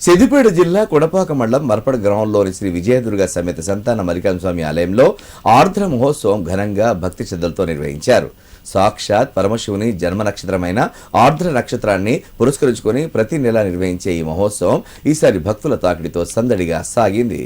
సిద్దిపేట జిల్లా కొడపాక మండలం మర్పడ గ్రామంలోని శ్రీ విజయదుర్గ సమేత సంతాన మల్లికార్జున స్వామి ఆలయంలో ఆర్ద్ర మహోత్సవం ఘనంగా భక్తి శ్రద్ధలతో నిర్వహించారు. సాక్షాత్ పరమశివుని జన్మ నక్షత్రమైన ఆర్ద్ర నక్షత్రాన్ని పురస్కరించుకొని ప్రతి నెల నిర్వహించే ఈ మహోత్సవం ఈసారి భక్తుల తాకిడితో సందడిగా సాగింది.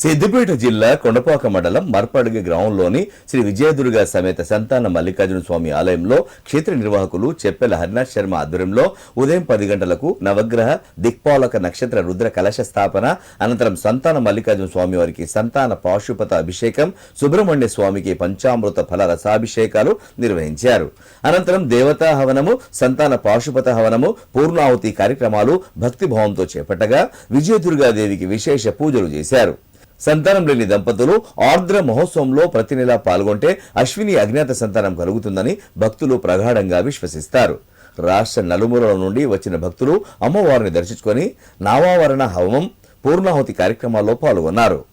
సిద్దిపేట జిల్లా కొండపాక మండలం మర్పడుగు గ్రామంలోని శ్రీ విజయదుర్గ సమేత సంతాన మల్లికార్జున స్వామి ఆలయంలో క్షేత్ర నిర్వాహకులు చెప్పెల హరినాథ్ శర్మ ఆధ్వర్యంలో ఉదయం పది గంటలకు నవగ్రహ దిక్పాలక నక్షత్ర రుద్ర కలశ స్థాపన అనంతరం సంతాన మల్లికార్జున స్వామి వారికి సంతాన పాశుపత అభిషేకం సుబ్రహ్మణ్య స్వామికి పంచామృత ఫల రసాభిషేకాలు నిర్వహించారు. అనంతరం దేవతా హవనము సంతాన పాశుపత హవనము పూర్ణాహుతి కార్యక్రమాలు భక్తిభావంతో చేపట్టగా విజయదుర్గాదేవికి విశేష పూజలు చేశారు. సంతానం లేని దంపతులు ఆర్ద్ర మహోత్సవంలో ప్రతి నెలా పాల్గొంటే అశ్విని అజ్ఞాత సంతానం కలుగుతుందని భక్తులు ప్రగాఢంగా విశ్వసిస్తారు. రాష్ట్ర నలుమూలల నుండి వచ్చిన భక్తులు అమ్మవారిని దర్శించుకొని నావావరణ హవమం పూర్ణాహుతి కార్యక్రమాల్లో పాల్గొన్నారు.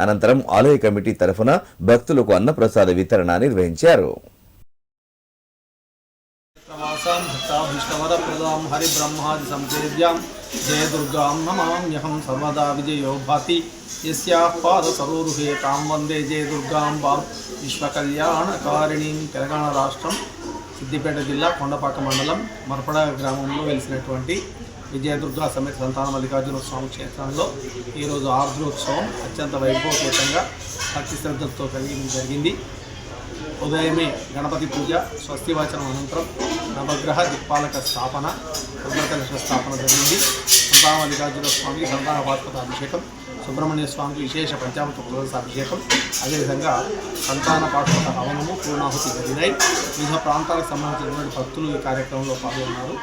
అనంతరం ఆలయ కమిటీ తరఫున భక్తులకు అన్నప్రసాద వితరణ నిర్వహించారు. ప్రవాసాం భక్తాభీష్టవరప్రదాం హరిబ్రహ్మాది సంసేవ్యాం జయదుర్గాం నమామ్యహం సర్వదా విజయో భాతి యస్యాః పాదసరోరుహే తాం వందే జయదుర్గాం వాం విశ్వకళ్యాణకారిణీం తెలంగాణ రాష్ట్రం సిద్దిపేట జిల్లా కొండపాక మండలం మర్పడ గ్రామంలో వెలిసినటువంటి విజయదుర్గా సమేత సంతాన మల్లికార్జున స్వామి క్షేత్రంలో ఈరోజు ఆర్ద్రోత్సవం అత్యంత వైభవపేతంగా భక్తి శ్రద్ధలతో కలిగి జరిగింది. ఉదయమే గణపతి పూజ స్వస్తివాచనం అనంతరం నవగ్రహ దిక్పాలక స్థాపన రుద్రకలశ స్థాపన జరిగింది. సంతాన మల్లికార్జున స్వామికి సంతాన పాత్పత అభిషేకం సుబ్రహ్మణ్య స్వామికి విశేష పంచామృత తులసి అభిషేకం అదేవిధంగా సంతాన పాత్పత హవనము పూర్ణాహుతి జరిగినాయి. వివిధ ప్రాంతాలకు సంబంధించినటువంటి భక్తులు ఈ కార్యక్రమంలో పాల్గొన్నారు.